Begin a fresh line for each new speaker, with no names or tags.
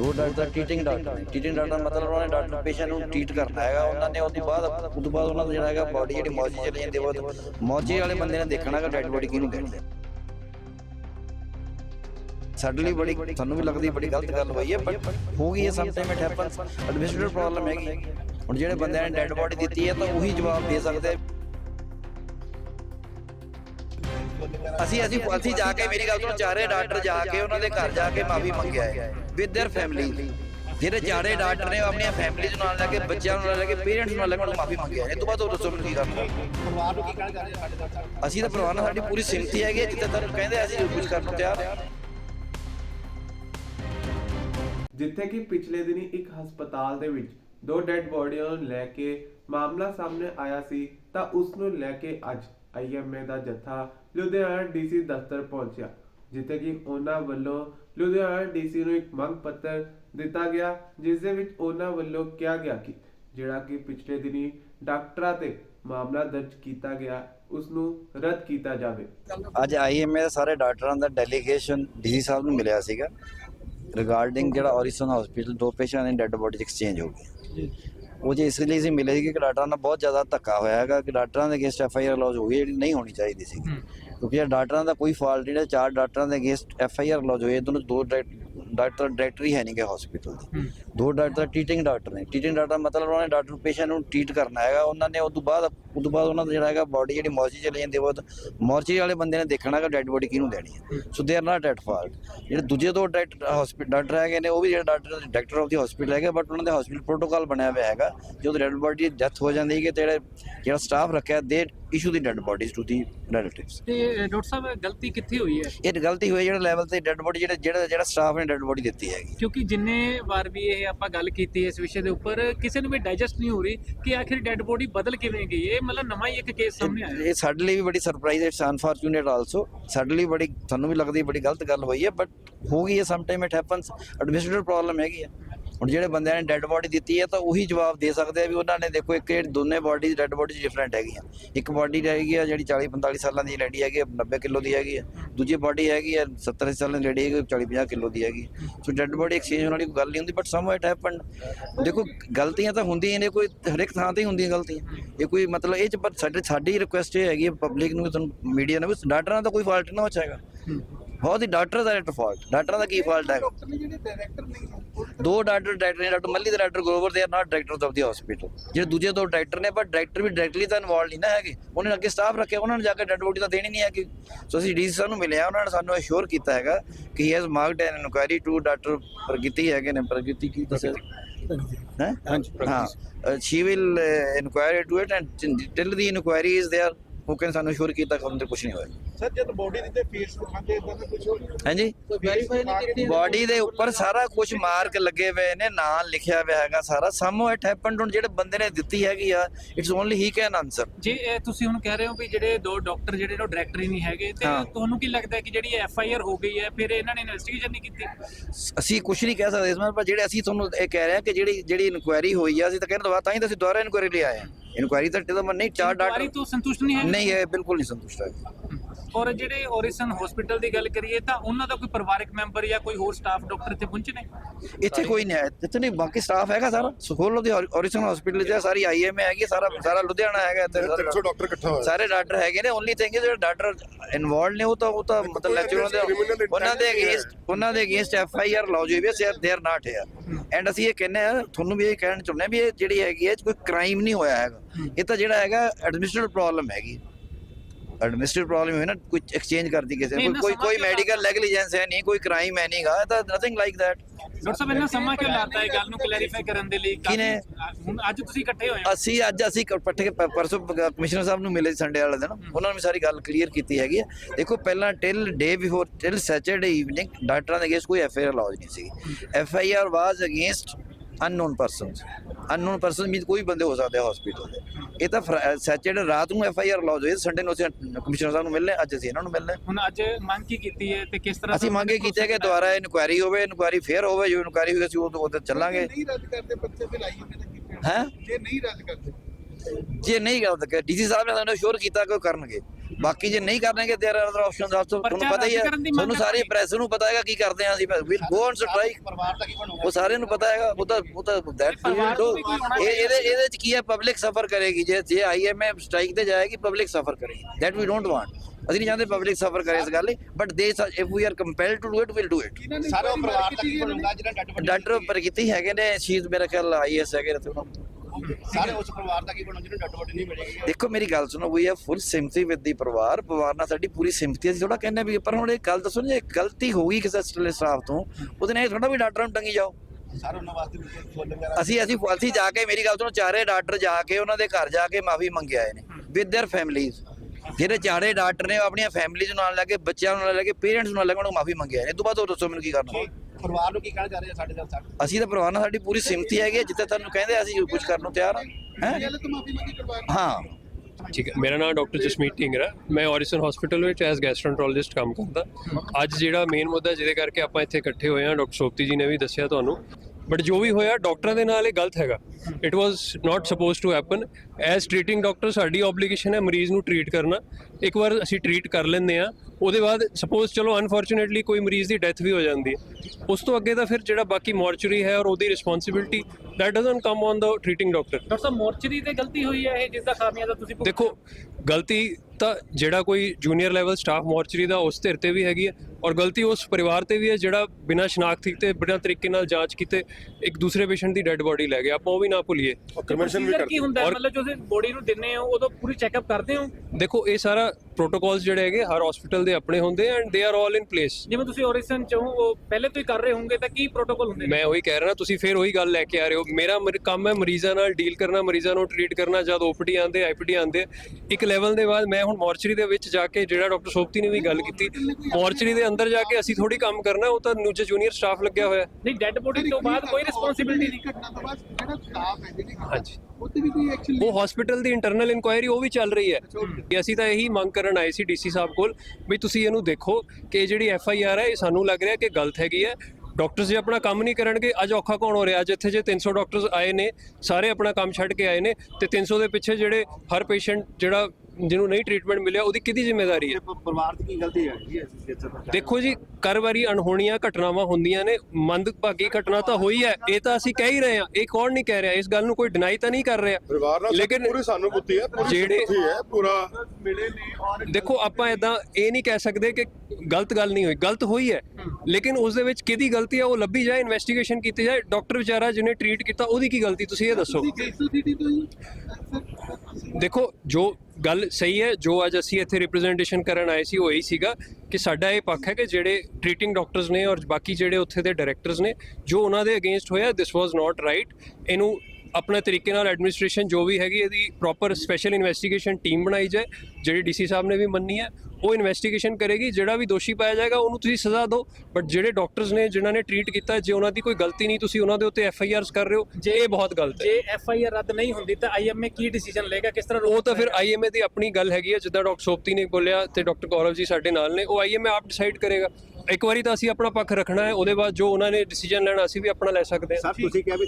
ਦੋ doctor teaching doctor ਨੇ teaching doctor ਮਤਲਬ ਉਹਨਾਂ ਨੇ ਡਾਕਟਰ ਪੇਸ਼ੈਂਟ ਨੂੰ ਟ੍ਰੀਟ ਕਰਨਾ ਹੈਗਾ। ਉਹਨਾਂ ਨੇ ਉਹਦੀ ਬਾਅਦ ਉਸ ਤੋਂ ਬਾਅਦ ਉਹਨਾਂ ਦਾ ਜਿਹੜਾ ਹੈਗਾ ਬਾਡੀ ਜਿਹੜੀ ਮੌਜੀ ਚਲੀ ਜਾਂਦੀ ਉਹ ਮੌਜੀ ਵਾਲੇ ਬੰਦੇ ਨੇ ਦੇਖਣਾ ਕਿ ਡੈਡ ਬੋਡੀ ਕਿਹਨੂੰ ਦੇਣੀ ਹੈ ਸਾਡੇ ਲਈ ਬੜੀ ਸਾਨੂੰ ਵੀ ਲੱਗਦੀ ਬੜੀ ਗਲਤ ਗੱਲ ਹੋਈ ਹੈ ਬਟ ਹੋ ਗਈ ਹੈ some time it happens administrative problem ਹੈਗੀ। ਹੁਣ ਜਿਹੜੇ ਬੰਦਿਆਂ ਨੇ ਡੈਡ ਬੋਡੀ ਦਿੱਤੀ ਹੈ, ਤਾਂ ਉਹੀ ਜਵਾਬ ਦੇ ਸਕਦੇ ਅਸੀਂ ਅਸੀਂ ਅਸੀਂ ਜਾ ਕੇ, ਮੇਰੀ ਗੱਲ ਤੋਂ ਚਾਰੇ ਡਾਕਟਰ ਜਾ ਕੇ, ਉਹਨਾਂ ਦੇ ਘਰ ਜਾ ਕੇ ਮਾਫੀ ਮੰਗਿਆ ਹੈ। ਵਿਦ देयर ਫੈਮਿਲੀ ਜਿਹੜੇ ਚਾਰੇ ਡਾਕਟਰ ਨੇ ਉਹ ਆਪਣੀਆਂ ਫੈਮਿਲੀਜ਼ ਨਾਲ ਲੈ ਕੇ ਬੱਚਿਆਂ ਨੂੰ ਨਾਲ ਲੈ ਕੇ ਪੇਰੈਂਟਸ ਨਾਲ ਲੈ ਕੇ ਮਾਫੀ ਮੰਗਿਆ ਹੈ ਇਹ ਤੋਂ ਬਾਅਦ ਉਹ ਦੱਸੋ ਮੈਨੂੰ ਕੀ ਕਰਨਾ
ਪਰਿਵਾਰ ਨੂੰ ਕੀ ਕਹਿਣਾ ਚਾਹੁੰਦੇ ਸਾਡੇ ਨਾਲ
ਅਸੀਂ ਤਾਂ ਪਰਿਵਾਰ ਨਾਲ ਸਾਡੀ ਪੂਰੀ ਸਿੰਮਤੀ ਹੈਗੀ ਹੈ, ਜਿੱਥੇ ਤੁਹਾਨੂੰ ਕਹਿੰਦੇ ਅਸੀਂ ਕੁਝ ਕਰਨ ਨੂੰ ਤਿਆਰ ਹਾਂ
ਜਿੱਥੇ ਕਿ ਪਿਛਲੇ ਦਿਨੀ ਇੱਕ ਹਸਪਤਾਲ ਦੇ ਵਿੱਚ ਦੋ ਡੈੱਡ ਬੋਡੀਆਂ ਨੂੰ ਲੈ ਕੇ ਮਾਮਲਾ ਸਾਹਮਣੇ ਆਇਆ ਸੀ ਤਾਂ ਉਸ ਨੂੰ ਲੈ ਕੇ ਅੱਜ ਆਈਐਮਏ ਦਾ ਜੱਥਾ ਲੁਧਿਆਣਾ ਡੀਸੀ ਦਫ਼ਤਰ ਪਹੁੰਚਿਆ ਜਿੱਥੇ ਕਿ ਉਹਨਾਂ ਵੱਲੋਂ ਲੁਧਿਆਣਾ ਡੀਸੀ ਨੂੰ ਇੱਕ ਮੰਗ ਪੱਤਰ ਦਿੱਤਾ ਗਿਆ ਜਿਸ ਦੇ ਵਿੱਚ ਉਹਨਾਂ ਵੱਲੋਂ ਕਿਹਾ ਗਿਆ ਕਿ ਜਿਹੜਾ ਕਿ ਪਿਛਲੇ ਦਿਨੀ ਡਾਕਟਰਾਂ ਤੇ ਮਾਮਲਾ ਦਰਜ ਕੀਤਾ ਗਿਆ ਉਸ ਨੂੰ ਰੱਦ ਕੀਤਾ ਜਾਵੇ।
ਅੱਜ ਆਈਐਮਏ ਦੇ ਸਾਰੇ ਡਾਕਟਰਾਂ ਦਾ ਡੈਲੀਗੇਸ਼ਨ ਡੀਸੀ ਸਾਹਿਬ ਨੂੰ ਮਿਲਿਆ ਸੀਗਾ। ਰਿਗਾਰਡਿੰਗ ਜਿਹੜਾ ਔਰਿਸਨ ਹਸਪੀਟਲ ਦੋ ਪੇਸ਼ੈਂਟ ਦੇ ਡੈੱਡ ਬੋਡੀ ਐਕਸਚੇਂਜ ਹੋ ਗਈ। ਉਹ ਜੇ ਇਸ ਲਈ ਸੀ ਮਿਲੇ ਸੀ ਕਿ ਡਾਕਟਰਾਂ ਨਾਲ ਬਹੁਤ ਜ਼ਿਆਦਾ ਧੱਕਾ ਹੋਇਆ ਹੈਗਾ ਕਿ ਡਾਕਟਰਾਂ ਦੇ against F I R lodge ਹੋ ਗਈ ਜਿਹੜੀ ਨਹੀਂ ਹੋਣੀ ਚਾਹੀਦੀ ਸੀ। ਕਿਉਂਕਿ ਇਹ ਡਾਕਟਰਾਂ ਦਾ ਕੋਈ ਫਾਲਟ ਨਹੀਂ ਹੈ ਚਾਰ ਡਾਕਟਰਾਂ ਦੇ against F I R lodge ਹੋਈ ਦੋਨੋਂ ਦੋ ਡਾਇਰੈਕਟ- ਡਾਕਟਰ ਡਾਇਰੈਕਟਰ ਹੀ ਹੈ ਨਹੀਂਗੇ ਹਸਪੀਟਲ ਦੇ। ਦੋ ਡਾਕਟਰ ਟੀਚਿੰਗ ਡਾਕਟਰ ਨੇ। ਟੀਚਿੰਗ ਡਾਕਟਰ ਮਤਲਬ ਉਹਨਾਂ ਨੇ ਡਾਕਟਰ ਪੇਸ਼ੈਂਟ ਨੂੰ ਟ੍ਰੀਟ ਕਰਨਾ ਹੈਗਾ। ਉਹਨਾਂ ਨੇ ਉਸ ਤੋਂ ਬਾਅਦ ਉਸ ਤੋਂ ਬਾਅਦ ਉਹਨਾਂ ਦਾ ਜਿਹੜਾ ਹੈਗਾ ਬਾਡੀ ਜਿਹੜੀ ਮੌਰਚੀ ਚਲੀ ਜਾਂਦੀ ਉਹ ਮੌਰਚੀ ਵਾਲੇ ਬੰਦੇ ਨੇ ਦੇਖਣਾ ਕਿ ਡੈਡ ਬੋਡੀ ਕਿਹਨੂੰ ਦੇਣੀ ਹੈ। ਸੋ ਦੇ ਆਰ ਨਾਟ ਐਟ ਫਾਲਟ ਜਿਹੜੇ ਦੂਜੇ ਦੋ ਹਸਪੀਟਲ ਡਾਕਟਰ ਹੈਗੇ ਨੇ ਉਹ ਵੀ ਜਿਹੜੇ doctor doctor of the hospital ਹੈਗੇ ਬਟ ਉਹਨਾਂ ਦੇ ਹਸਪੀਟਲ ਪ੍ਰੋਟੋਕਾਲ ਬਣਿਆ ਹੋਇਆ ਹੈਗਾ। ਜਦੋਂ ਡੈਡ ਬੋਡੀ ਡੈਥ ਹੋ ਜਾਂਦੀ ਹੈ ਕਿ ਜਿਹੜੇ ਜਿਹੜਾ ਸਟਾਫ ਰੱਖਿਆ they issue the dead bodies to the relatives
ਤੇ ਡਾਕਟਰ ਸਾਹਿਬ ਗਲਤੀ ਕਿੱਥੇ ਹੋਈ ਹੈ?
ਇਹ ਗਲਤੀ ਹੋਈ ਜਿਹੜਾ ਲੈਵਲ ਤੇ ਡੈਡ ਬੋਡੀ ਜਿਹੜਾ ਜਿਹੜਾ ਸਟਾਫ ਨੇ ਡੈਡ ਬੋਡੀ ਦਿੱਤੀ ਹੈਗੀ।
ਕਿਉਂਕਿ ਜਿੰਨੇ ਵਾਰ ਵੀ ਇਹ ਆਪਾਂ ਗੱਲ ਕੀਤੀ ਇਸ ਵਿਸ਼ੇ ਦੇ ਉੱਪਰ ਕਿਸੇ ਨੂੰ ਵੀ ਡਾਈਜੈਸਟ ਨਹੀਂ ਹੋ ਰਹੀ ਕਿ ਆਖਿਰ ਡੈੱਡ ਬੋਡੀ ਬਦਲ ਕਿਵੇਂ ਗਈ। ਇਹ ਮਤਲਬ ਨਵਾਂ ਹੀ ਇੱਕ ਕੇਸ ਸਾਹਮਣੇ ਆਇਆ।
ਇਹ ਸਾਡੇ ਲਈ ਵੀ ਬੜੀ ਸਰਪ੍ਰਾਈਜ਼ ਇਟਸ ਅਨਫੋਰਚੂਨੇਟ ਆਲਸੋ ਸਾਡੇ ਲਈ ਬੜੀ ਸਾਨੂੰ ਵੀ ਲੱਗਦੀ ਬੜੀ ਗਲਤ ਗੱਲ ਹੋਈ ਹੈ ਬਟ ਹੋ ਗਈ ਹੈ some time it happens administrative problem ਹੈਗੀ ਹੈ। ਹੁਣ ਜਿਹੜੇ ਬੰਦਿਆਂ ਨੇ ਡੈੱਡ ਬੋਡੀ ਦਿੱਤੀ ਹੈ ਤਾਂ ਉਹੀ ਜਵਾਬ ਦੇ ਸਕਦੇ ਆ ਵੀ ਉਹਨਾਂ ਨੇ ਦੇਖੋ ਇੱਕ ਇਹ ਦੋਨੇ ਬਾਡੀਜ਼ ਡੈੱਡ ਬੋਡੀਜ਼ ਡਿਫਰੈਂਟ ਹੈਗੀਆਂ ਇੱਕ ਬਾਡੀ ਹੈਗੀ ਆ ਜਿਹੜੀ 40 45 ਸਾਲਾਂ ਦੀ ਲੇਡੀ ਹੈਗੀ ਆ 90 ਕਿਲੋ ਦੀ ਹੈਗੀ ਆ। ਦੂਜੀ ਬਾਡੀ ਹੈਗੀ ਆ 70 ਸਾਲਾਂ ਦੀ ਲੇਡੀ ਹੈਗੀ 40 50 ਕਿਲੋ ਦੀ ਹੈਗੀ ਸੋ ਡੈੱਡ ਬੋਡੀ ਐਕਸਚੇਂਜ ਹੋਣ ਵਾਲੀ ਕੋਈ ਗੱਲ ਨਹੀਂ ਹੁੰਦੀ ਬਟ ਸਮ ਇਟ ਹੈਪਨ ਦੇਖੋ ਗਲਤੀਆਂ ਤਾਂ ਹੁੰਦੀਆਂ ਨੇ ਕੋਈ ਹਰ ਇੱਕ ਥਾਂ ਤੇ ਹੁੰਦੀਆਂ ਗਲਤੀਆਂ। ਇਹ ਕੋਈ ਮਤਲਬ ਇਹ ਚ ਪਰ ਸਾਡੇ ਸਾਡੀ ਰਿਕੁਐਸਟ ਇਹ ਹੈਗੀ ਪਬਲਿਕ ਨੂੰ ਤੁਹਾਨੂੰ ਮੀਡੀਆ ਨੂੰ ਵੀ ਡਾਕਟਰਾਂ ਦਾ ਕੋਈ ਫਾਲਟ ਨਾ ਹੋ ਚਾਹੇਗਾ ਬਹੁਤ ਹੀ ਡਾਕਟਰ ਦਾ ਡਾਕਟਰ ਫਾਲਟ ਡਾਕਟਰਾਂ ਦਾ ਕੀ ਫਾਲਟ ਹੈਗਾ?
ਡਾਕਟਰ ਨੇ ਜਿਹੜੇ ਡਾਇਰੈਕਟਰ ਨਹੀਂ ਉਹ
ਦੋ ਡਾਕਟਰ ਡਾਕਟਰ ਨੇ ਡਾਕਟਰ ਮੱਲੀ ਤੇ doctor Grover they are not directors of the hospital ਜਿਹੜੇ ਦੂਜੇ ਦੋ ਡਾਕਟਰ ਨੇ ਪਰ ਡਾਇਰੈਕਟਰ ਵੀ ਡਾਇਰੈਕਟਲੀ ਤਾਂ ਇਨਵੋਲਡ ਨਹੀਂ ਨਾ ਹੈਗੇ ਉਹਨਾਂ ਨੇ ਅੱਗੇ ਸਟਾਫ ਰੱਖਿਆ ਉਹਨਾਂ ਨੇ ਜਾ ਕੇ ਡੈਡ ਬੋਡੀ ਤਾਂ ਦੇਣੀ ਨਹੀਂ ਹੈਗੀ ਸੋ ਅਸੀਂ ਡੀਸੀ ਸਾਹਿਬ ਨੂੰ ਮਿਲਿਆ ਉਹਨਾਂ ਨੇ ਸਾਨੂੰ ਅਸ਼ੋਰ ਕੀਤਾ ਹੈਗਾ ਕਿ he has marked an inquiry to doctor Pragati ਹੈਗੇ ਨੇ ਪ੍ਰਗਤੀ ਕੀ ਦੱਸਿਆ ਹੈ ਹਾਂ she will inquire to it and till the inquiry is there ਉਹ ਕਹਿੰਦੇ ਸਾਨੂੰ ਅਸ਼ੋਰ ਕੀਤਾ ਕਿ ਉਹਦੇ ਕੁਝ ਨਹੀਂ ਹੋਇਆ।
ਸਰ ਜਦ ਬੋਡੀ ਦੀ ਤੇ ਫੇਸ ਦਿਖਾਉਂਦੇ ਇਦਾਂ ਦਾ ਕੁਝ
ਹਾਂਜੀ।
ਵੈਰੀਫਾਈ ਨਹੀਂ ਕੀਤੀ?
ਬਾਡੀ ਦੇ ਉੱਪਰ ਸਾਰਾ ਕੁਝ ਮਾਰਕ ਲੱਗੇ ਹੋਏ ਨੇ ਨਾਂ ਲਿਖਿਆ ਹੋਇਆ ਹੈਗਾ ਸਾਰਾ। ਸਮ ਇਟ ਹੈਪਨਡ ਹੁਣ ਜਿਹੜੇ ਬੰਦੇ ਨੇ ਦਿੱਤੀ ਹੈਗੀ ਆ it's only he can answer
ਜੇ ਇਹ ਤੁਸੀਂ ਹੁਣ ਕਹਿ ਰਹੇ ਹੋ ਵੀ ਜਿਹੜੇ ਦੋ ਡਾਕਟਰ ਜਿਹੜੇ ਨੇ ਉਹ ਡਾਇਰੈਕਟਰ ਹੀ ਨਹੀਂ ਹੈਗੇ। ਤੇ
ਹਾਂ।
ਤੁਹਾਨੂੰ ਕੀ ਲੱਗਦਾ ਹੈ ਕਿ ਜਿਹੜੀ ਐਫ ਆਈ ਆਰ ਹੋ ਗਈ ਹੈ ਫਿਰ ਇਹਨਾਂ ਨੇ ਇਨਵੈਸਟੀਗੇਸ਼ਨ ਨਹੀਂ ਕੀਤੀ?
ਅਸੀਂ ਕੁਝ ਨਹੀਂ ਕਹਿ ਸਕਦੇ ਇਸ ਮਾਰ ਪਰ ਜਿਹੜੇ ਅਸੀਂ ਤੁਹਾਨੂੰ ਇਹ ਕਹਿ ਰਹੇ ਹਾਂ ਕਿ ਜਿਹੜੀ ਜਿਹੜੀ ਇਨਕੁਆਇਰੀ ਹੋਈ ਆ ਅਸੀਂ ਤਾਂ ਕਹਿੰਦੇ ਦੁਬਾਰਾ ਤਾਂ ਹੀ ਤਾਂ ਅਸੀਂ ਦੁਬਾਰਾ ਇਨਕੁਆਇਰੀ ਲਈ ਆਏ ਹਾਂ। ਇਨਕੁਆਇਰੀ ਤਾਂ ਟਿਲ ਨਹੀਂ ਚਾਰ
ਇਨਕੁਆਇਰੀ
ਡਾਕਟਰ
ਤੋਂ ਸੰਤੁਸ਼ਟ ਨਹੀਂ ਹੈ
ਨਹੀਂ ਇਹ ਬਿਲਕੁਲ ਨਹੀਂ ਸੰਤੁਸ਼ਟ ਹੈ
ਔਰ ਜਿਹੜੇ ਔਰਿਸਨ ਹਸਪੀਟਲ ਦੀ ਗੱਲ ਕਰੀਏ ਤਾਂ ਉਹਨਾਂ ਦਾ ਕੋਈ ਪਰਿਵਾਰਕ ਮੈਂਬਰ ਜਾਂ ਕੋਈ ਹੋਰ ਸਟਾਫ ਡਾਕਟਰ ਇੱਥੇ ਪਹੁੰਚੇ ਨੇ?
ਇੱਥੇ ਕੋਈ ਨਹੀਂ ਹੈ। ਇੱਥੇ ਨਹੀਂ ਬਾਕੀ ਸਟਾਫ ਹੈਗਾ ਸਾਰਾ। ਆਫ ਦੀ ਔਰਿਜਨਲ ਹਸਪੀਟਲ ਜਿਹੜਾ ਸਾਰੀ ਆਈਐਮਏ ਹੈਗੀ ਸਾਰਾ ਸਾਰਾ ਲੁਧਿਆਣਾ ਹੈਗਾ ਇੱਥੇ ਸਾਰਾ।
300 ਡਾਕਟਰ ਇਕੱਠਾ ਹੋਇਆ।
ਸਾਰੇ ਡਾਕਟਰ ਹੈਗੇ ਨੇ। ਓਨਲੀ ਥਿੰਗ ਜਿਹੜੇ ਡਾਕਟਰ ਇਨਵੋਲਡ ਨੇ ਉਹ ਤਾਂ ਉਹ ਤਾਂ ਮਤਲਬ ਉਹਨਾਂ ਦੇ ਉਹਨਾਂ ਦੇ ਅਗੇਂਸਟ ਉਹਨਾਂ ਦੇ ਅਗੇਂਸਟ ਐਫ ਆਈ ਆਰ ਲਾਉ ਜੋ ਵੀ ਸੇ ਦੇ ਆਰ ਨਾਟ ਹੇਅਰ ਐਂਡ ਅਸੀਂ ਇਹ ਕਹਿੰਦੇ ਆ ਤੁਹਾਨੂੰ ਵੀ ਇਹ ਕਹਿਣਾ ਚਾਹੁੰਦੇ ਹਾਂ ਵੀ ਇਹ ਜਿਹੜੀ ਹੈਗੀ ਹੈ ਕੋਈ ਕ੍ਰਾਈਮ ਨਹੀਂ ਹੋਇਆ ਹੈਗਾ। ਇਹ ਤਾਂ ਜਿਹੜਾ ਹੈਗਾ ਐਡਮਿਨਿਸਟ੍ਰੇਟਿਵ ਪ੍ਰੋਬਲਮ ਹੈਗੀ। ਐਡਮਿਨਿਸਟ੍ਰੇਟਿਵ ਪ੍ਰੋਬਲਮ ਹੈ ਨਾ ਕੋਈ ਐਕਸਚੇਂਜ ਕਰਦੀ ਕਿਸੇ ਨੇ। ਕੋਈ ਕੋਈ ਮੈਡੀਕਲ ਨੈਗਲੀਜੈਂਸ ਹੈ ਨਹੀਂ ਕੋਈ ਕ੍ਰਾਈਮ ਹੈ ਨਹੀਂਗਾ ਤਾਂ ਨਥਿੰਗ ਲਾਈਕ ਦੈਟ
ਡਾਕਟਰ ਸਾਹਿਬ ਇਹਨਾਂ ਸਮਾਂ ਕਿਉਂ ਲਾਤਾ ਹੈ? ਗੱਲ ਨੂੰ ਕਲੈਰੀਫਾਈ ਕਰਨ ਦੇ ਲਈ
ਕਿਹਨੇ?
ਹੁਣ ਅੱਜ ਤੁਸੀਂ ਇਕੱਠੇ ਹੋਏ ਹੋ।
ਅਸੀਂ ਅੱਜ ਅਸੀਂ ਪੱਠੇ ਪਰਸੋਂ ਕਮਿਸ਼ਨਰ ਸਾਹਿਬ ਨੂੰ ਮਿਲੇ ਸੰਡੇ ਵਾਲੇ ਦਿਨ। ਉਹਨਾਂ ਨੇ ਵੀ ਸਾਰੀ ਗੱਲ ਕਲੀਅਰ ਕੀਤੀ ਹੈਗੀ ਹੈ। ਦੇਖੋ ਪਹਿਲਾਂ till day before till Saturday evening ਡਾਕਟਰਾਂ ਦੇ ਅਗੇਂਸਟ ਕੋਈ ਐਫ ਆਈ ਆਰ ਲਾਜ ਨਹੀਂ ਸੀ F I R was against unknown persons unknown person mean ਕੋਈ ਬੰਦੇ ਹੋ ਸਕਦੇ ਆ ਹਸਪੀਟਲ ਦੇ। ਇਹ ਤਾਂ ਸੈਚਰਡੇ ਰਾਤ ਨੂੰ ਐਫ ਆਈ ਆਰ ਲਾਜ ਹੋਈ ਸੰਡੇ ਨੂੰ ਅਸੀਂ ਕਮਿਸ਼ਨਰ ਸਾਹਿਬ ਨੂੰ ਮਿਲਨੇ ਅੱਜ ਅਸੀਂ ਇਹਨਾਂ ਨੂੰ ਮਿਲਨੇ
ਹੁਣ ਅੱਜ ਮੰਗ ਕੀ ਕੀਤੀ ਹੈ ਤੇ ਕਿਸ ਤਰ੍ਹਾਂ
ਅਸੀਂ ਮੰਗੇ ਕੀਤੇ ਕਿ ਦੁਬਾਰਾ ਇਨਕੁਆਇਰੀ ਹੋਵੇ ਇਨਕੁਆਇਰੀ ਫੇਰ ਹੋਵੇ ਜੋ ਇਨਕੁਆਇਰੀ ਹੋਵੇ ਅਸੀਂ ਉਹ ਉਹਦੇ ਚੱਲਾਂਗੇ।
ਨਹੀਂ ਰੱਦ ਕਰਦੇ ਬੱਚੇ ਫਿਰ ਕੀ
ਹੈਂ?
ਜੇ ਨਹੀਂ ਰੱਦ ਕਰਦੇ।
ਜੇ ਨਹੀਂ ਕਰ ਡੀਸੀ ਸਾਹਿਬ ਨੇ ਸਾਨੂੰ ਸ਼ੋਰ ਕੀਤਾ ਕਿ ਉਹ ਕਰਨਗੇ। ਬਾਕੀ ਜੇ ਨਹੀਂ ਕਰਨਗੇ ਦੇਰ ਆਰ ਅਦਰ ਆਪਸ਼ਨਸ ਆਲਸੋ ਤੁਹਾਨੂੰ ਪਤਾ ਹੀ ਹੈ। ਤੁਹਾਨੂੰ ਸਾਰੀ। ਪ੍ਰੈਸ ਨੂੰ ਪਤਾ ਹੈਗਾ ਕੀ ਕਰਦੇ ਆ ਅਸੀਂ। ਵਿਲ ਗੋ ਔਨ ਸਟ੍ਰਾਈਕ
ਪਰਿਵਾਰ ਦਾ ਕੀ ਬਣੂਗਾ
ਉਹ ਸਾਰਿਆਂ ਨੂੰ ਪਤਾ ਹੈਗਾ। ਉਹ ਤਾਂ ਉਹ ਤਾਂ ਦੈਟ
ਹੋਣਾ
ਇਹ ਇਹਦੇ ਇਹਦੇ ਚ ਕੀ ਹੈ? ਪਬਲਿਕ ਸਫਰ ਕਰੇਗੀ। ਜੇ ਜੇ ਆਈਐਮਏ ਸਟ੍ਰਾਈਕ ਤੇ ਜਾਏਗੀ ਪਬਲਿਕ ਸਫਰ ਕਰੇਗੀ। ਦੈਟ ਵੀ ਡੋਨਟ ਵਾਂਟ ਅਸੀਂ ਨਹੀਂ ਚਾਹੁੰਦੇ ਪਬਲਿਕ ਸਫਰ ਕਰੇ ਇਸ ਗੱਲ ਲਈ। But they if we are compelled to do it will do it
ਸਾਰੇ ਪਰਿਵਾਰ ਦਾ? ਕੀ ਬਣੂਗਾ ਜਿਹੜਾ
ਡਾਕਟਰ ਪਰ ਕੀਤੀ ਹੈਗੇ ਨੇ। ਸ਼ੀਜ਼ ਮੇਰਾ ਖਿਆਲ ਆਈਐਸ ਹੈਗੇ ਨੇ ਉਹਨਾਂ ਨੂੰ
ਸਾਰੇ ਉਸ ਪਰਿਵਾਰ ਦਾ ਕੀ ਬਣੂ ਜਿਹਨੂੰ ਡੱਡ ਵੱਡੀ ਨਹੀਂ ਮਿਲੇਗੀ
ਦੇਖੋ ਮੇਰੀ ਗੱਲ ਸੁਣੋ ਵੀ ਆ ਫੁੱਲ ਸਿੰਪਥੀ ਵਿਦ ਦੀ ਪਰਿਵਾਰ ਪਰਿਵਾਰ ਨਾਲ ਸਾਡੀ ਪੂਰੀ ਸਿੰਪਥੀ ਅਸੀਂ ਥੋੜਾ ਕਹਿੰਦੇ ਵੀ ਪਰ ਹੁਣ ਇਹ ਗੱਲ ਦੱਸੋ ਜੇ ਗਲਤੀ ਹੋ ਗਈ ਕਿਸੇ ਸਟਾਫ ਤੋਂ ਉਹਦੇ ਨਾਲ ਇਹ ਥੋੜਾ ਵੀ ਡਾਕਟਰ ਨੂੰ ਟੰਗੀ ਜਾਓ
ਸਾਰੇ ਉਹਨਾਂ ਵਾਸਤੇ ਫੁੱਲ ਵਗੈਰਾ
ਅਸੀਂ ਅਸੀਂ ਅਸੀਂ ਜਾ ਕੇ ਮੇਰੀ ਗੱਲ ਸੁਣੋ ਚਾਰੇ ਡਾਕਟਰ ਜਾ ਕੇ ਉਹਨਾਂ ਦੇ ਘਰ ਜਾ ਕੇ ਮਾਫੀ ਮੰਗੇ ਆਏ ਨੇ ਵਿਦ देयर ਫੈਮਲੀਜ਼ ਜਿਹੜੇ ਚਾਰੇ ਡਾਕਟਰ ਨੇ ਉਹ ਆਪਣੀਆਂ ਫੈਮਲੀਜ਼ ਨਾਲ ਲੈ ਕੇ ਬੱਚਿਆਂ ਨੂੰ ਨਾਲ ਲੈ ਕੇ ਪੇਰੈਂਟਸ ਨੂੰ ਨਾਲ ਲੈ ਕੇ ਉਹਨਾਂ ਨੂੰ ਮਾਫੀ ਮੰਗੇ ਆਏ ਨੇ ਇਹ ਤੋਂ ਬਾਅਦ ਹੋਰ ਦੱਸੋ ਮੈਨੂੰ ਕੀ ਕਰਨਾ
ਪਰਿਵਾਰ ਨੂੰ ਕੀ ਕਹਿਣਾ ਚਾਹ ਰਹੇ ਆ ਸਾਡੇ ਨਾਲ ਸਾਡੇ
ਅਸੀਂ ਤਾਂ ਪਰਿਵਾਰ ਨਾਲ ਸਾਡੀ ਪੂਰੀ ਸਿੰਪਥੀ ਹੈਗੀ ਹੈ, ਜਿੱਥੇ ਤੁਹਾਨੂੰ ਕਹਿੰਦੇ ਅਸੀਂ ਕੁਝ ਕਰਨ ਨੂੰ ਤਿਆਰ ਹਾਂ? ਹੈਂ?
ਤਾਂ ਮਾਫੀ ਮੰਗੀ ਪਰਿਵਾਰ
ਹਾਂ।
ਠੀਕ ਹੈ। ਮੇਰਾ ਨਾਮ ਡਾਕਟਰ ਜਸਮੀਤ ਢਿੰਗਰਾ ਮੈਂ ਔਰਿਸਨ ਹਸਪੀਟਲ ਵਿੱਚ ਐਸ ਗੈਸਟ੍ਰੋਐਂਟਰੋਲੋਜਿਸਟ ਕੰਮ ਕਰਦਾ। ਅੱਜ ਜਿਹੜਾ ਮੇਨ ਮੁੱਦਾ ਜਿਹਦੇ ਕਰਕੇ ਆਪਾਂ ਇੱਥੇ ਇਕੱਠੇ ਹੋਏ ਹਾਂ ਡਾਕਟਰ ਸੋਪਤੀ ਜੀ ਨੇ ਵੀ ਦੱਸਿਆ ਤੁਹਾਨੂੰ ਬਟ ਜੋ ਵੀ ਹੋਇਆ ਡਾਕਟਰਾਂ ਦੇ ਨਾਲ ਇਹ ਗਲਤ ਹੈਗਾ it was not supposed to happen as treating doctor ਸਾਡੀ ਆਬਲੀਗੇਸ਼ਨ ਹੈ ਮਰੀਜ਼ ਨੂੰ ਟ੍ਰੀਟ ਕਰਨਾ ਇੱਕ ਵਾਰ ਅਸੀਂ ਟ੍ਰੀਟ ਕਰ ਲੈਂਦੇ ਆ ਉਹਦੇ ਬਾਅਦ ਸਪੋਜ਼ ਚਲੋ ਅਨਫੋਰਚੂਨੇਟਲੀ ਕੋਈ ਮਰੀਜ਼ ਦੀ ਡੈਥ ਵੀ ਹੋ ਜਾਂਦੀ ਹੈ ਉਸ ਤੋਂ ਅੱਗੇ ਤਾਂ ਫਿਰ ਜਿਹੜਾ ਬਾਕੀ ਮੋਰਚਰੀ ਹੈ ਔਰ ਉਹਦੀ responsibility that doesn't come on the treating doctor
doctor Sahib mortuary ਤੇ ਗਲਤੀ ਹੋਈ ਹੈ ਇਹ ਜਿਸ ਦਾ ਖਾਮਿਆਜ਼ਾ ਤੁਸੀਂ ਭੁਗਤਣਾ
ਦੇਖੋ ਗਲਤੀ ਤਾਂ ਜਿਹੜਾ ਕੋਈ ਜੂਨੀਅਰ ਲੈਵਲ ਸਟਾਫ ਮੋਰਚਰੀ ਦਾ ਉਸ ਧਿਰ ਤੇ ਵੀ ਹੈਗੀ ਹੈ ਔਰ ਗਲਤੀ ਉਸ ਪਰਿਵਾਰ ਤੇ ਵੀ ਹੈ ਜਿਹੜਾ ਬਿਨਾਂ ਸ਼ਨਾਖਤੀ ਤੇ ਬਿਨਾਂ ਤਰੀਕੇ ਨਾਲ ਜਾਂਚ ਕੀਤੇ ਇੱਕ ਦੂਸਰੇ ਪੇਸ਼ੈਂਟ ਦੀ ਡੈੱਡ ਬੋਡੀ ਲੈ ਗਿਆ। ਆਪਾਂ ਉਹ ਵੀ ਨਾ ਭੁੱਲੀਏ।
Procedure ਕੀ ਹੁੰਦਾ ਹੈ?
ਔਰ-
ਮਤਲਬ ਤੁਸੀਂ ਬੋਡੀ ਨੂੰ ਦਿੰਨੇ ਹੋ ਉਦੋਂ ਪੂਰੀ ਚੈੱਕਅਪ ਕਰਦੇ ਹੋ?
ਦੇਖੋ ਇਹ ਸਾਰਾ ਪ੍ਰੋਟੋਕਾਲਸ ਜਿਹੜੇ ਹੈਗੇ ਹਰ ਹਸਪੀਟਲ ਦੇ ਆਪਣੇ ਹੁੰਦੇ and they are all in place
ਜਿਵੇਂ ਤੁਸੀਂ ਔਰਿਸਨ ਚ ਹੋ ਉਹ ਪਹਿਲੇ ਤੋਂ ਹੀ ਕਰ ਰਹੇ ਹੋਵੋਗੇ ਤਾਂ ਕੀ ਪ੍ਰੋਟੋਕਾਲ ਹੁੰਦੇ ਨੇ?
ਮੈਂ ਉਹੀ ਕਹਿ ਰਿਹਾ ਤੁਸੀਂ ਫੇਰ ਉਹੀ ਗੱਲ ਲੈ ਕੇ ਆ ਰਹੇ ਹੋ। ਮੇਰਾ ਕੰਮ ਹੈ ਮਰੀਜ਼ਾਂ ਨਾਲ ਡੀਲ ਕਰਨਾ ਮਰੀਜ਼ਾਂ ਨੂੰ ਟ੍ਰੀਟ ਕਰਨਾ ਜਦ ਓਪੀਡੀ ਆਉਂਦੇ ਆਈਪੀਡੀ ਆਉਂਦੇ। ਇੱਕ ਲੈਵਲ ਦੇ ਬਾਅਦ ਮੈਂ ਹੁਣ ਮੋਰਚਰੀ ਦੇ ਵਿੱਚ ਜਾ ਕੇ ਜਿਹੜਾ ਡਾਕਟਰ ਸੋਪਤੀ ਨੇ ਵੀ ਗੱਲ ਕੀਤੀ ਮੋਰਚਰੀ ਦੇ ਅੰਦਰ ਜਾ ਕੇ ਅਸੀਂ ਥੋੜੀ ਕੰਮ ਕਰਨਾ ਉਹ ਤਾਂ ਦੂਜੇ ਜੂਨੀਅਰ ਸਟਾਫ ਲੱਗਿਆ ਹੋਇਆ।
ਨਹੀਂ ਡੈੱਡ ਬੋਡੀ ਤੋਂ ਬਾਅਦ ਕੋਈ ਰਿਸਪੌਂਸਿਬਿਲਟੀ ਨਹੀਂ।
ਘਟਨਾ ਤੋਂ ਬਾਅਦ ਜਿਹੜਾ ਸਟਾਫ ਹੈ ਜਿਹੜੀ
ਹਾਂਜੀ।
ਉੱਤੇ ਵੀ ਕੋਈ ਐਕਸ਼ਨ
ਉਹ ਹਸਪੀਟਲ ਦੀ ਇੰਟਰਨਲ ਇਨਕੁਆਇਰੀ ਉਹ ਵੀ ਚੱਲ ਰਹੀ ਹੈ। ਕਿ ਅਸੀਂ ਤਾਂ ਇਹੀ ਮੰਗ ਕਰਨ ਆਏ ਸੀ ਡੀਸੀ ਸਾਹਿਬ ਕੋਲ ਵੀ ਤੁਸੀਂ ਇਹਨੂੰ ਦੇਖੋ ਕਿ ਜਿਹੜੀ ਐਫ ਆਈ ਆਰ ਹੈ ਇਹ ਸਾਨੂੰ ਲੱਗ ਰਿਹਾ ਕਿ ਗਲਤ ਹੈਗੀ ਹੈ। ਡਾਕਟਰਸ ਜੇ ਆਪਣਾ ਕੰਮ ਨਹੀਂ ਕਰਨਗੇ ਅੱਜ ਔਖਾ ਕੌਣ ਹੋ ਰਿਹਾ? ਅੱਜ ਇੱਥੇ ਜੇ 300 ਡਾਕਟਰਸ ਆਏ ਨੇ ਸਾਰੇ ਆਪਣਾ ਕੰਮ ਛੱਡ ਕੇ ਆਏ ਨੇ ਤੇ 300 ਦੇ ਪਿੱਛੇ ਜਿਹੜੇ ਹਰ ਪੇਸ਼ੈਂਟ ਜਿਹੜਾ ਜਿਹਨੂੰ ਨਹੀਂ ਟ੍ਰੀਟਮੈਂਟ ਮਿਲਿਆ ਉਹਦੀ ਕਿਹਦੀ ਜ਼ਿੰਮੇਵਾਰੀ ਹੈ?
ਪਰਿਵਾਰ ਦੀ ਕੀ ਗਲਤੀ ਹੈ
ਦੇਖੋ ਜੀ ਕਰ ਵਾਰੀ ਅਣਹੋਣੀਆਂ ਘਟਨਾਵਾਂ ਹੁੰਦੀਆਂ ਨੇ ਮੰਦਭਾਗੀ ਘਟਨਾ ਤਾਂ ਹੋਈ ਹੈ ਇਹ ਤਾਂ ਅਸੀਂ ਕਹਿ ਹੀ ਰਹੇ ਹਾਂ ਇਹ ਕੌਣ ਨਹੀਂ ਕਹਿ ਰਿਹਾ ਇਸ ਗੱਲ ਨੂੰ ਕੋਈ ਡਿਨਾਈ ਤਾਂ ਨਹੀਂ ਕਰ ਰਿਹਾ।
ਪਰਿਵਾਰ ਨਾਲ
ਲੇਕਿਨ
ਪੂਰੀ ਸਾਨੂੰ ਬੁੱਤੀ ਹੈ ਪੂਰੀ
ਜਿਹੜੇ-
ਹੈ ਪੂਰਾ
ਦੇਖੋ ਆਪਾਂ ਇਦਾਂ ਇਹ ਨਹੀਂ ਕਹਿ ਸਕਦੇ ਕਿ ਗਲਤ ਗੱਲ ਨਹੀਂ ਹੋਈ ਗਲਤ ਹੋਈ ਹੈ। ਲੇਕਿਨ ਉਸ ਦੇ ਵਿੱਚ ਕਿਹਦੀ ਗਲਤੀ ਹੈ ਉਹ ਲੱਭੀ ਜਾਏ ਇਨਵੈਸਟੀਗੇਸ਼ਨ ਕੀਤੀ ਜਾਏ ਡਾਕਟਰ ਵਿਚਾਰਾ ਜਿਹਨੇ ਟ੍ਰੀਟ ਕੀਤਾ ਉਹਦੀ ਕੀ ਗਲਤੀ ਤੁਸੀਂ ਇਹ ਦੱਸੋ। ਦੇਖੋ, ਜੋ ਗੱਲ ਸਹੀ ਹੈ, ਜੋ ਅੱਜ ਅਸੀਂ ਇੱਥੇ ਰਿਪਰੈਜ਼ੈਂਟੇਸ਼ਨ ਕਰਨ ਆਏ ਸੀ, ਉਹ ਇਹੀ ਸੀਗਾ ਕਿ ਸਾਡਾ ਇਹ ਪੱਖ ਹੈ ਕਿ ਜਿਹੜੇ ਟ੍ਰੀਟਿੰਗ ਡਾਕਟਰਸ ਨੇ ਔਰ ਬਾਕੀ ਜਿਹੜੇ ਉੱਥੇ ਦੇ ਡਾਇਰੈਕਟਰਸ ਨੇ, ਜੋ ਉਹਨਾਂ ਦੇ ਅਗੇਂਸਟ ਹੋਇਆ ਦਿਸ ਵਾਸ ਨਾਟ ਰਾਈਟ ਇਹਨੂੰ ਆਪਣੇ ਤਰੀਕੇ ਨਾਲ ਐਡਮਿਨਿਸਟ੍ਰੇਸ਼ਨ ਜੋ ਵੀ ਹੈਗੀ ਇਹਦੀ ਪ੍ਰੋਪਰ ਸਪੈਸ਼ਲ ਇਨਵੈਸਟੀਗੇਸ਼ਨ ਟੀਮ ਬਣਾਈ ਜਾਏ ਜਿਹੜੀ ਡੀਸੀ ਸਾਹਿਬ ਨੇ ਵੀ ਮੰਨੀ ਹੈ ਉਹ ਇਨਵੈਸਟੀਗੇਸ਼ਨ ਕਰੇਗੀ ਜਿਹੜਾ ਵੀ ਦੋਸ਼ੀ ਪਾਇਆ ਜਾਏਗਾ ਉਹਨੂੰ ਤੁਸੀਂ ਸਜ਼ਾ ਦਿਓ। ਬਟ ਜਿਹੜੇ ਡਾਕਟਰਸ ਨੇ ਜਿਨ੍ਹਾਂ ਨੇ ਟ੍ਰੀਟ ਕੀਤਾ ਜੇ ਉਹਨਾਂ ਦੀ ਕੋਈ ਗਲਤੀ ਨਹੀਂ ਤੁਸੀਂ ਉਹਨਾਂ ਦੇ ਉੱਤੇ ਐਫ ਆਈ ਆਰਸ ਕਰ ਰਹੇ ਹੋ ਜੇ ਇਹ ਬਹੁਤ ਗਲਤ ਹੈ।
ਜੇ ਐਫ ਆਈ ਆਰ ਰੱਦ ਨਹੀਂ ਹੁੰਦੀ ਤਾਂ ਆਈਐਮਏ ਕੀ ਡਿਸੀਜਨ ਲਏਗਾ ਕਿਸ ਤਰ੍ਹਾਂ
ਉਹ ਤਾਂ ਫਿਰ ਆਈਐਮਏ ਦੀ ਆਪਣੀ ਗੱਲ ਹੈਗੀ ਹੈ ਜਿੱਦਾਂ ਡਾਕਟਰ ਸੋਪਤੀ ਨੇ ਬੋਲਿਆ ਤੇ ਡਾਕਟਰ ਗੌਰਵ ਜੀ ਸਾਡੇ ਨਾਲ ਨੇ ਉਹ ਆਈਐਮਏ ਆਪ ਡਿਸਾਈਡ ਕਰੇਗਾ। ਇੱਕ ਵਾਰੀ ਤਾਂ ਅਸੀਂ ਆਪਣਾ ਪੱਖ ਰੱਖਣਾ ਹੈ ਉਹਦੇ ਬਾਅਦ ਜੋ ਉਹਨਾਂ ਨੇ ਡਿਸੀਜਨ ਲੈਣਾ ਅਸੀਂ ਵੀ ਆਪਣਾ ਲੈ ਸਕਦੇ ਹਾਂ।
ਸਰ ਤੁਸੀਂ ਕਿਹਾ ਵੀ